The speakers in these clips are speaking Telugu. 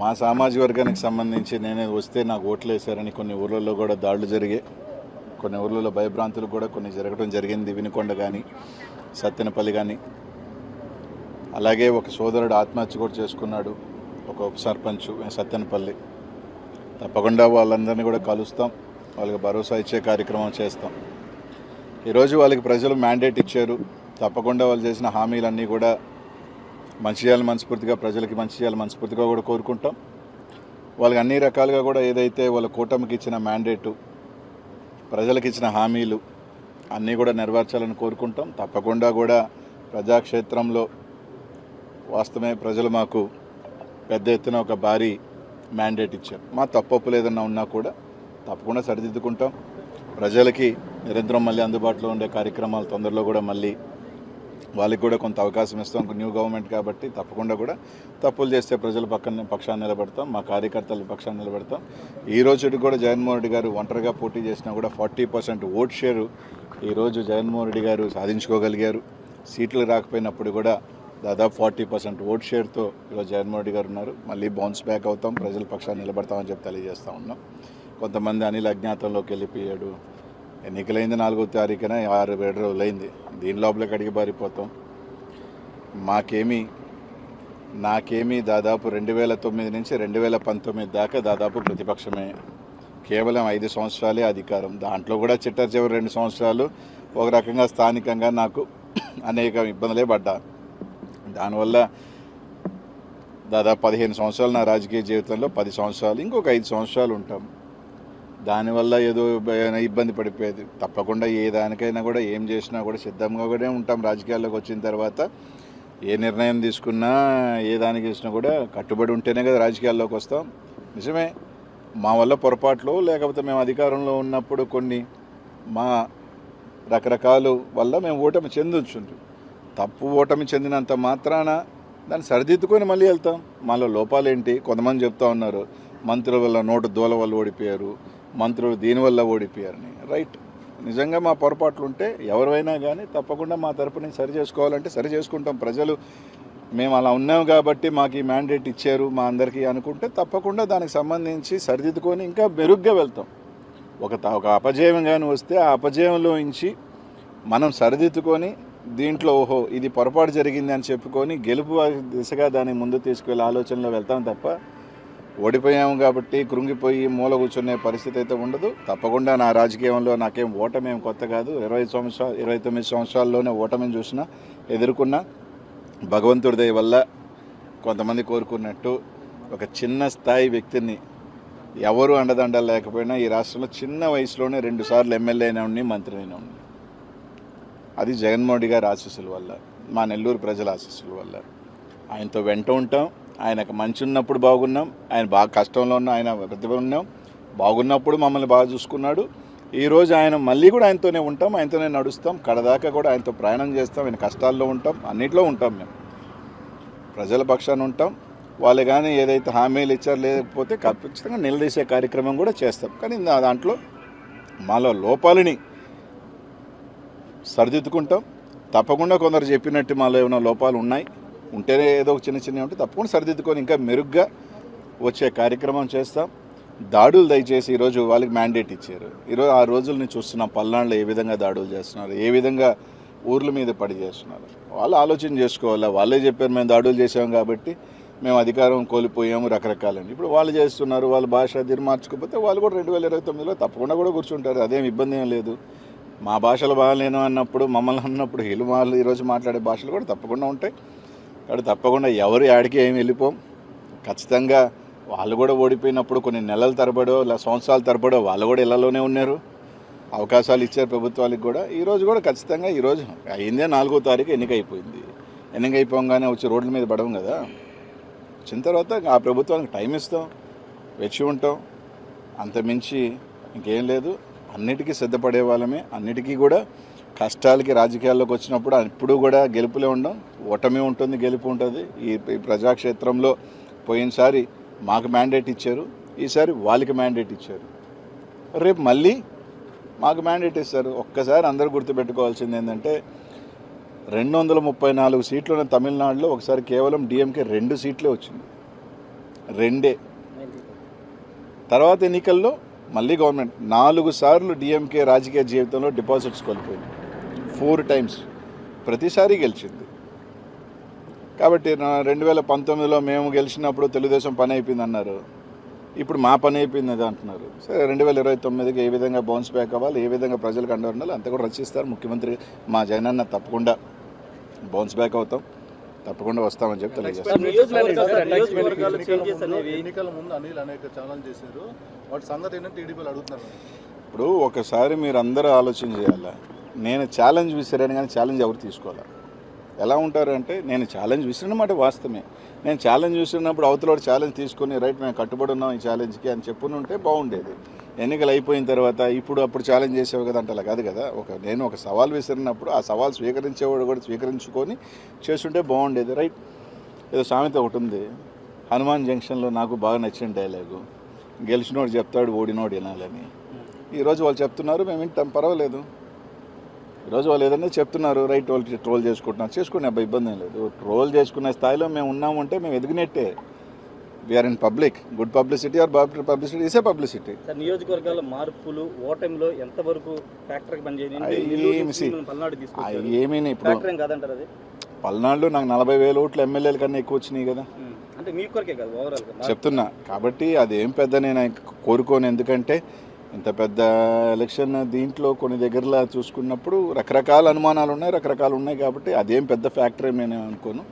మా సామాజిక వర్గానికి సంబంధించి నేనే వస్తే నాకు ఓట్లు వేశారని కొన్ని ఊర్లలో కూడా దాడులు జరిగాయి. కొన్ని ఊర్లలో భయభ్రాంతులు కూడా కొన్ని జరగడం జరిగింది. వినుకొండ కానీ సత్తెనపల్లి కానీ అలాగే ఒక సోదరుడు ఆత్మహత్య కూడా చేసుకున్నాడు. ఒక ఉప సర్పంచ్ సత్తెనపల్లి. తప్పకుండా వాళ్ళందరినీ కూడా కలుస్తాం. వాళ్ళకి భరోసా ఇచ్చే కార్యక్రమం చేస్తాం. ఈరోజు వాళ్ళకి ప్రజలు మ్యాండేట్ ఇచ్చారు. తప్పకుండా వాళ్ళు చేసిన హామీలన్నీ కూడా మంచి చేయాలి మనస్ఫూర్తిగా ప్రజలకి మంచి చేయాలి మనస్ఫూర్తిగా కూడా కోరుకుంటాం. వాళ్ళకి అన్ని రకాలుగా కూడా ఏదైతే వాళ్ళ కూటమికి ఇచ్చిన మ్యాండేటు ప్రజలకు ఇచ్చిన హామీలు అన్నీ కూడా నెరవేర్చాలని కోరుకుంటాం. తప్పకుండా కూడా ప్రజాక్షేత్రంలో వాస్తవమే ప్రజలు మాకు పెద్ద ఎత్తున ఒక భారీ మ్యాండేట్ ఇచ్చారు. మా తప్పొప్పులు ఏదన్నా ఉన్నా కూడా తప్పకుండా సరిదిద్దుకుంటాం. ప్రజలకి నిరంతరం మళ్ళీ అందుబాటులో ఉండే కార్యక్రమాలు తొందరలో కూడా మళ్ళీ వాళ్ళకి కూడా కొంత అవకాశం ఇస్తాం. న్యూ గవర్నమెంట్ కాబట్టి తప్పకుండా కూడా తప్పులు చేస్తే ప్రజల పక్కన పక్షాన్ని నిలబెడతాం. మా కార్యకర్తల పక్షాన్ని నిలబెడతాం. ఈ రోజు కూడా జగన్మోహన్ రెడ్డి గారు ఒంటరిగా పోటీ చేసినా కూడా ఫార్టీ పర్సెంట్ ఓట్ షేరు ఈరోజు జగన్మోహన్ రెడ్డి గారు సాధించుకోగలిగారు. సీట్లు రాకపోయినప్పుడు కూడా దాదాపు ఫార్టీ పర్సెంట్ ఓట్ షేర్తో ఈరోజు జగన్మోహన్ రెడ్డి గారు ఉన్నారు. మళ్ళీ బౌన్స్ బ్యాక్ అవుతాం. ప్రజల పక్షాన్ని నిలబడతామని చెప్పి తెలియజేస్తూ ఉన్నాం. కొంతమంది అనిల్ అజ్ఞాతంలోకి వెళ్ళిపోయాడు. ఎన్నికలైంది నాలుగో తారీఖున ఆరు ఏడు రోజులు అయింది దీని లోపలికి అడిగి పారిపోతాం. మాకేమీ నాకేమీ దాదాపు రెండు వేల తొమ్మిది నుంచి రెండు వేల పంతొమ్మిది దాకా దాదాపు ప్రతిపక్షమే. కేవలం ఐదు సంవత్సరాలే అధికారం. దాంట్లో కూడా చిట్ట చివరి రెండు సంవత్సరాలు ఒక రకంగా స్థానికంగా నాకు అనేక ఇబ్బందులే పడ్డా. దానివల్ల దాదాపు పదిహేను సంవత్సరాలు నా రాజకీయ జీవితంలో పది సంవత్సరాలు ఇంకొక ఐదు సంవత్సరాలు ఉంటాం. దానివల్ల ఏదో ఇబ్బంది పడిపోయేది. తప్పకుండా ఏ దానికైనా కూడా ఏం చేసినా కూడా సిద్ధంగా కూడా ఉంటాం. రాజకీయాల్లోకి వచ్చిన తర్వాత ఏ నిర్ణయం తీసుకున్నా ఏ దానికి చేసినా కూడా కట్టుబడి ఉంటేనే కదా రాజకీయాల్లోకి వస్తాం. నిజమే. మా వల్ల పొరపాట్లు లేకపోతే మేము అధికారంలో ఉన్నప్పుడు కొన్ని మా రకరకాలు వల్ల మేము ఓటమి చెందొచ్చు తప్పు ఓటమి చెందినంత మాత్రాన దాన్ని సరిదిద్దుకొని మళ్ళీ వెళ్తాం. మాలో లోపాలేంటి? కొంతమంది చెప్తా ఉన్నారు. మంత్రుల వల్ల నోటు దూల వల్ల ఓడిపోయారు. మంత్రులు దీనివల్ల ఓడిపోయారని రైట్ నిజంగా మా పొరపాట్లు ఉంటే ఎవరైనా కానీ తప్పకుండా మా తరపు నుంచి సరి చేసుకోవాలంటే సరి చేసుకుంటాం. ప్రజలు మేము అలా ఉన్నాం కాబట్టి మాకు ఈ మ్యాండేట్ ఇచ్చారు మా అందరికీ అనుకుంటే తప్పకుండా దానికి సంబంధించి సరిదిద్దుకొని ఇంకా మెరుగ్గా వెళ్తాం. ఒక ఒక అపజయం కానీ వస్తే ఆ అపజయంలో నుంచి మనం సరిదిద్దుకొని దీంట్లో ఓహో ఇది పొరపాటు జరిగింది అని చెప్పుకొని గెలుపు దిశగా దాన్ని ముందు తీసుకువెళ్ళే ఆలోచనలో వెళ్తాం తప్ప ఓడిపోయాము కాబట్టి కృంగిపోయి మూల కూర్చునే పరిస్థితి అయితే ఉండదు. తప్పకుండా నా రాజకీయంలో నాకేం ఓటమేం కొత్త కాదు. ఇరవై సంవత్సరాలు ఇరవై తొమ్మిది సంవత్సరాల్లోనే ఓటమిని చూసినా ఎదుర్కొన్న భగవంతుడి దయ వల్ల కొంతమంది కోరుకున్నట్టు ఒక చిన్న స్థాయి వ్యక్తిని ఎవరు అండదండలు లేకపోయినా ఈ రాష్ట్రంలో చిన్న వయసులోనే రెండు సార్లు ఎమ్మెల్యే అయినా ఉండి మంత్రి అయినా ఉండి. అది జగన్మోహన్ గారి ఆశీస్సుల వల్ల మా నెల్లూరు ప్రజల ఆశీస్సుల వల్ల. ఆయనతో వెంట ఉంటాం. ఆయనకు మంచి ఉన్నప్పుడు బాగున్నాం. ఆయన బాగా కష్టంలో ఉన్న ఆయన ప్రతిభ ఉన్నాం. బాగున్నప్పుడు మమ్మల్ని బాగా చూసుకున్నాడు. ఈరోజు ఆయన మళ్ళీ కూడా ఆయనతోనే ఉంటాం. ఆయనతోనే నడుస్తాం. కడదాకా కూడా ఆయనతో ప్రయాణం చేస్తాం. ఆయన కష్టాల్లో ఉంటాం. అన్నిట్లో ఉంటాం మేము. ప్రజల పక్షాన ఉంటాం. వాళ్ళు కానీ ఏదైతే హామీలు ఇచ్చారు లేకపోతే ఖచ్చితంగా నిలదీసే కార్యక్రమం కూడా చేస్తాం. కానీ దాంట్లో మాలో లోపాలని సరిదిద్దుకుంటాం. తప్పకుండా కొందరు చెప్పినట్టు మాలో ఏమైనా లోపాలు ఉన్నాయి? ఉంటేనే ఏదో ఒక చిన్న చిన్న ఉంటే తప్పకుండా సరిదిద్దుకొని ఇంకా మెరుగ్గా వచ్చే కార్యక్రమం చేస్తాం. దాడులు దయచేసి ఈరోజు వాళ్ళకి మ్యాండేట్ ఇచ్చారు. ఈరోజు ఆ రోజుల్ని చూస్తున్నాం. పల్నాడులో ఏ విధంగా దాడులు చేస్తున్నారు? ఏ విధంగా ఊర్ల మీద పడి చేస్తున్నారు? వాళ్ళు ఆలోచన చేసుకోవాలి? వాళ్ళే చెప్పారు మేము దాడులు చేసాం కాబట్టి మేము అధికారం కోల్పోయాము రకరకాలని. ఇప్పుడు వాళ్ళు చేస్తున్నారు వాళ్ళ భాష దీన్ని మార్చుకోకపోతే వాళ్ళు కూడా రెండు వేల ఇరవై తొమ్మిదిలో తప్పకుండా కూడా కూర్చుంటారు. అదేం ఇబ్బంది ఏం లేదు. మా భాషలు బాగాలేను అన్నప్పుడు మమ్మల్ని అన్నప్పుడు హిలుమాలు వాళ్ళు ఈరోజు మాట్లాడే భాషలు కూడా తప్పకుండా ఉంటాయి. కాబట్టి తప్పకుండా ఎవరు యాడికి ఏమి వెళ్ళిపోం. ఖచ్చితంగా వాళ్ళు కూడా ఓడిపోయినప్పుడు కొన్ని నెలల తరబడో లేదా సంవత్సరాల తరబడో వాళ్ళు కూడా ఇళ్ళలోనే ఉన్నారు. అవకాశాలు ఇచ్చారు ప్రభుత్వాలకు కూడా. ఈరోజు కూడా ఖచ్చితంగా ఈరోజు అయిందే నాలుగో తారీఖు ఎన్నిక అయిపోయింది ఎన్నిక అయిపోగానే వచ్చి రోడ్ల మీద పడవం కదా. వచ్చిన తర్వాత ఆ ప్రభుత్వానికి టైం ఇస్తాం వెచ్చి ఉంటాం. అంతమించి ఇంకేం లేదు. అన్నిటికీ సిద్ధపడే వాళ్ళమే. అన్నిటికీ కూడా కష్టాలకి రాజకీయాల్లోకి వచ్చినప్పుడు ఇప్పుడు కూడా గెలుపులే ఉండం ఓటమి ఉంటుంది గెలుపు ఉంటుంది. ఈ ప్రజాక్షేత్రంలో పోయినసారి మాకు మ్యాండేట్ ఇచ్చారు ఈసారి వాళ్ళకి మ్యాండేట్ ఇచ్చారు. రేపు మళ్ళీ మాకు మ్యాండేట్ ఇస్తారు. ఒక్కసారి అందరూ గుర్తుపెట్టుకోవాల్సింది ఏంటంటే రెండు వందల ముప్పై నాలుగు సీట్లు ఉన్న తమిళనాడులో ఒకసారి కేవలం డిఎంకే రెండు సీట్లే వచ్చింది. రెండే. తర్వాత ఎన్నికల్లో మళ్ళీ గవర్నమెంట్ నాలుగు సార్లు డిఎంకే రాజకీయ జీవితంలో డిపాజిట్స్ కోల్పోయింది. ఫోర్ టైమ్స్ ప్రతిసారి గెలిచింది. కాబట్టి నా- రెండు వేల పంతొమ్మిదిలో మేము గెలిచినప్పుడు తెలుగుదేశం పని అయిపోయింది అన్నారు. ఇప్పుడు మా పని అయిపోయింది అది అంటున్నారు. సరే రెండు వేల ఇరవై తొమ్మిదికి ఏ విధంగా బౌన్స్ బ్యాక్ అవ్వాలి ఏ విధంగా ప్రజలకు అండ ఉండాలి అంతా కూడా రచిస్తారు. ముఖ్యమంత్రి మా జగనన్న తప్పకుండా బౌన్స్ బ్యాక్ అవుతాం. తప్పకుండా వస్తామని చెప్పి తెలియజేస్తాం. నియోజకవర్గాలు నియోజకవర్గాలు చేంజెస్ అనేవి ఎన్నికల ముందు అనిల్ అనేక ఛానల్ చేశారు. వాటి సంగతి ఏంటంటే టీడీపీలు అడుగుతున్నారు. ఇప్పుడు ఒకసారి మీరు అందరూ ఆలోచన చేయాలా? నేను ఛాలెంజ్ విసిరాను కానీ ఛాలెంజ్ ఎవరు తీసుకోవాలి? ఎలా ఉంటారు అంటే నేను ఛాలెంజ్ విసిరినమాట వాస్తవమే. నేను ఛాలెంజ్ విసిరినప్పుడు అవతల ఛాలెంజ్ తీసుకొని రైట్ మేము కట్టుబడి ఉన్నాం ఈ ఛాలెంజ్కి అని చెప్పుని ఉంటే బాగుండేది. ఎన్నికలు అయిపోయిన తర్వాత ఇప్పుడు అప్పుడు ఛాలెంజ్ చేసేవి కదా అంటే అలా కాదు కదా. ఒక నేను ఒక సవాల్ విసిరినప్పుడు ఆ సవాల్ స్వీకరించేవాడు కూడా స్వీకరించుకొని చేస్తుంటే బాగుండేది. రైట్ ఏదో సామెత ఒకటి ఉంది. హనుమాన్ జంక్షన్లో నాకు బాగా నచ్చిన డైలాగు. గెలిచినోడు చెప్తాడు ఓడినోడు వినాలని. ఈరోజు వాళ్ళు చెప్తున్నారు మేము వింటాం పర్వాలేదు. ఈరోజు వాళ్ళు ఏదైనా చెప్తున్నారు రైట్ వాళ్ళు ట్రోల్ చేసుకుంటున్నారు. చేసుకునే అబ్బాయి ఇబ్బంది ఏం లేదు. ట్రోల్ చేసుకునే స్థాయిలో మేము ఉన్నామంటే మేము ఎదిగినట్టే. We are in public good publicity or publicity is publicity sir నియోజకవర్గాల మార్పులు ఓటమిలో ఎంతవరకు ఫ్యాక్టర్ పనిచేయని అయ్యి నెల్లూరు ఏమి ఇప్పుడు ఫ్యాక్టర్ ఏం కాదంటారు అది? పల్నాడులో నాకు నలభై వేల ఓట్లు ఎమ్మెల్యేల కన్నా ఎక్కువ వచ్చినాయి కదా. అంటే మీ కొరకే కాదు ఓవరాల్గా. చెప్తున్నా. కాబట్టి అదేం పెద్ద నేను కోరుకోను. ఎందుకంటే ఇంత పెద్ద ఎలక్షన్ దీంట్లో కొన్ని దగ్గరలా చూసుకున్నప్పుడు రకరకాల అనుమానాలు ఉన్నాయి రకరకాలు ఉన్నాయి కాబట్టి అదేం పెద్ద ఫ్యాక్టరీ ఏమి నేను అనుకోను.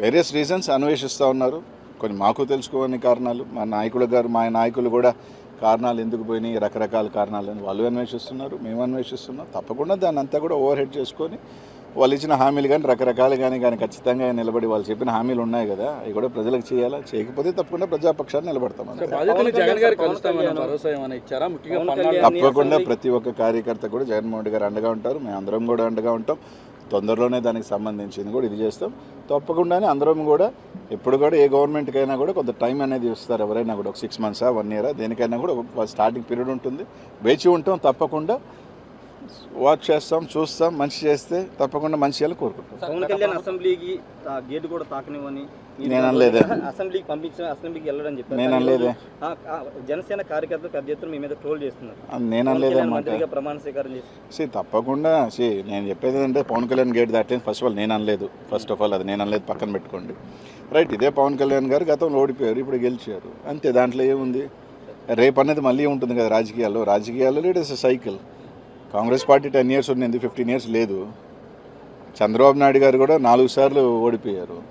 వేరియస్ రీజన్స్ అన్వేషిస్తూ ఉన్నారు. కొన్ని మాకు తెలుసుకోని కారణాలు మా నాయకుల గారు మా నాయకులు కూడా కారణాలు ఎందుకు పోయినాయి రకరకాల కారణాలు అని వాళ్ళు అన్వేషిస్తున్నారు మేము అన్వేషిస్తున్నాం. తప్పకుండా దాన్ని అంతా కూడా ఓవర్ హెడ్ చేసుకొని వాళ్ళు ఇచ్చిన హామీలు కానీ రకరకాలు కానీ కానీ ఖచ్చితంగా నిలబడి వాళ్ళు చెప్పిన హామీలు ఉన్నాయి కదా అవి కూడా ప్రజలకు చేయాలా? చేయకపోతే తప్పకుండా ప్రజాపక్షాన్ని నిలబడతాం తప్పకుండా ప్రతి ఒక్క కార్యకర్త కూడా జగన్మోహన్ రెడ్డి గారు అండగా ఉంటారు మేము అందరం కూడా అండగా ఉంటాం. తొందరలోనే దానికి సంబంధించింది కూడా ఇది చేస్తాం. తప్పకుండానే అందరం కూడా ఎప్పుడు కూడా ఏ గవర్నమెంట్కి అయినా కూడా కొంత టైం అనేది ఇస్తారు ఎవరైనా కూడా ఒక సిక్స్ మంత్సా వన్ ఇయరా దేనికైనా కూడా ఒక స్టార్టింగ్ పీరియడ్ ఉంటుంది. వేచి ఉంటాం తప్పకుండా. వాచ్ చేస్తాం చూస్తాం మంచి చేస్తే తప్పకుండా మంచి చేయాలని కోరుకుంటాం పవన్ కళ్యాణ్ అసెంబ్లీకి ఆ, గేటు కూడా తాకనివ్వని నేను అనలేదే. అసెంబ్లీకి పంపించిన అసెంబ్లీకి వెళ్ళడం నేను అనలేదే. జనసేన కార్యకర్తలు పెద్ద ఎత్తున మీ మీద ట్రోల్ చేస్తున్నారు. నేను ప్రమాణ స్వీకారం చేసి తప్పకుండా. సి నేను చెప్పేది ఏంటంటే పవన్ కళ్యాణ్ గేట్ దాటలేదు ఫస్ట్ ఆఫ్ ఆల్ నేను అనలేదు. ఫస్ట్ ఆఫ్ ఆల్ అది నేను అనలేదు. పక్కన పెట్టుకోండి. రైట్ ఇదే పవన్ కళ్యాణ్ గారు గతంలో ఓడిపోయారు ఇప్పుడు గెలిచారు. అంతే దాంట్లో ఏముంది? రేపు అనేది మళ్ళీ ఉంటుంది కదా రాజకీయాల్లో. రాజకీయాల్లో it is cycle Congress party ten years ఉంది ఫిఫ్టీన్ ఇయర్స్ లేదు? చంద్రబాబు నాయుడు గారు కూడా నాలుగు సార్లు ఓడిపోయారు.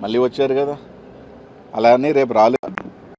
మళ్ళీ వచ్చారు కదా. అలా అని రేపు రాలేదు.